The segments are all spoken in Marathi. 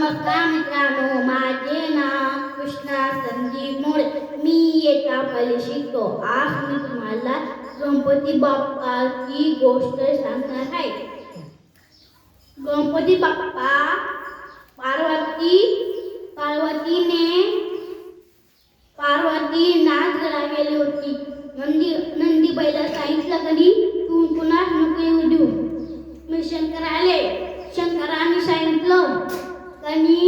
नमस्कार मित्रांनो माझे नाव कृष्णा संदीप मोरे मी येता पहिले शिकतो. आज मी तुम्हाला गणपती बाप्पाची गोष्ट सांगणार आहे. गणपती बाप्पा पार्वती पार्वतीने पार्वती नाच घरा गेली होती. नंदी नंदी बैला सांगितलं कधी तू पुन्हा नको येऊ देऊ? मी शंकर आले शंकराने कनी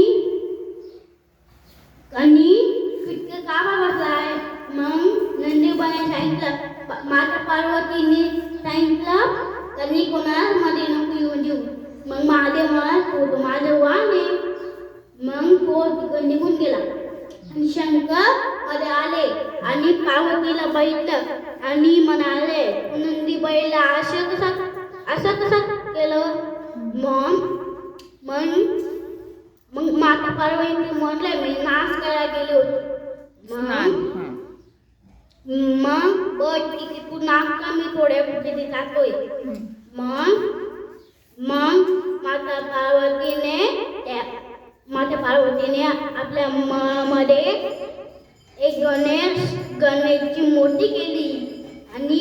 कनी किटके का बसलाय मग नंदीबाईने सांगितलं माता पार्वतीने सांगितलं कनी कोणाला मध्ये नको येऊ देऊ. मग महादेव मला तो तो माझं मग तो तिकडे निघून गेला. आणि शंकरमध्ये आले आणि पार्वतीला बघितलं आणि म्हणाले नंदी बैला असं कसं असं कसं केलं? मग मग मग माता पार्वती म्हटलं मी नाश करायला गेले होते. मग? बट की तू नाक मी थोड्या पुढे जातोय मग? मग? माता पार्वतीने माता पार्वतीने आपल्या मध्ये एक गणेश गणेशची मूर्ती केली. आणि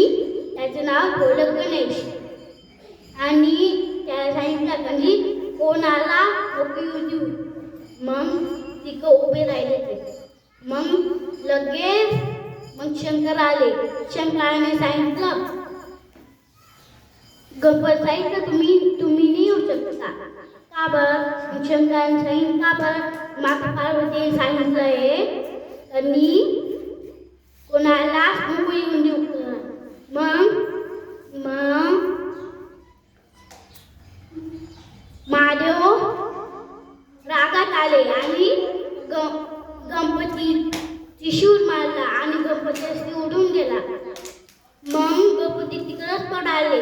त्याचं नाव ठेवलं गणेश. आणि त्याला सांगितलं कधी कोणाला नको येऊ देऊ मग तिक उभे राहिले ते. मग लगेच मग शंकर आले. शंकराने सांगितलं गप्पा सांगितलं तुम्ही तुम्ही नाही येऊ शकता का? बरं? शंकराने सांगितलं का बरं? माता पार्वतीने सांगितलं आहे तर कोणाला नको येऊन देऊ. मग मग महादेव रागात आले आणि ग गणपती त्रिशूर मारला आणि गणपती असे उडून गेला. मग गणपती तिकडंच पडाले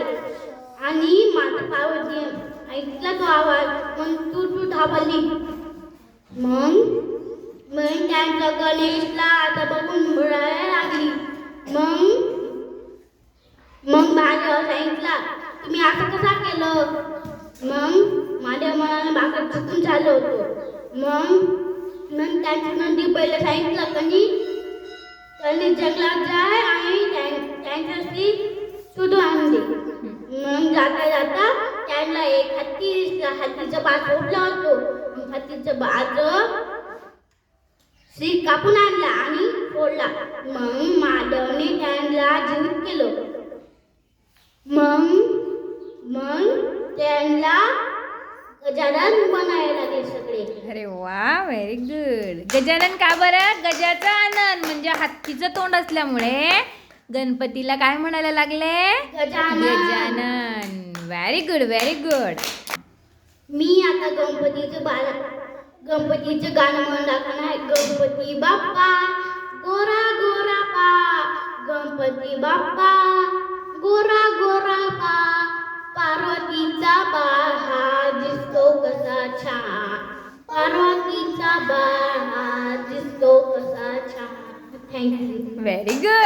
आणि माता पार्वती ऐकला तो आवाज मग तू तू धावली मग मग त्यांच्या गणेशला आता बघून मिळायला लागली. मग मग माझ्या सांगितला तुम्ही असं कसा केलं? मग माझ्या मनाने मागं चुकून झालं होतं. मग मग त्यांच्या नंदी पहिले सांगितलं कनी त्यांनी जंगलात जाय आणि त्यां- त्यांच्याशी शोधून आणली मग जाता जाता त्यांना एक हत्ती हत्तीचा बाज सोडलं होतो. हत्तीचा हत्तीचं बाज श्री कापून आणला आणि फोडला. मग माधवने त्यांना जीवित केलं. मग मग त्यांना गजानन लागले सगळे. अरे वा व्हेरी गुड गजानन का बरं? गजाचा आनंद म्हणजे हत्तीचं तोंड असल्यामुळे. गणपतीला काय म्हणायला लागले? Gajanan. Gajanan. Very good very good मी आता गणपतीचं बाला गणपतीचं गाणं म्हणून दाखवणार आहे. गणपती बाप्पा गोरा गोरा पा. गणपती बाप्पा. कसा छान पार्वतीचा बा हा दिसतो कसा छान थँक्यू व्हेरी गुड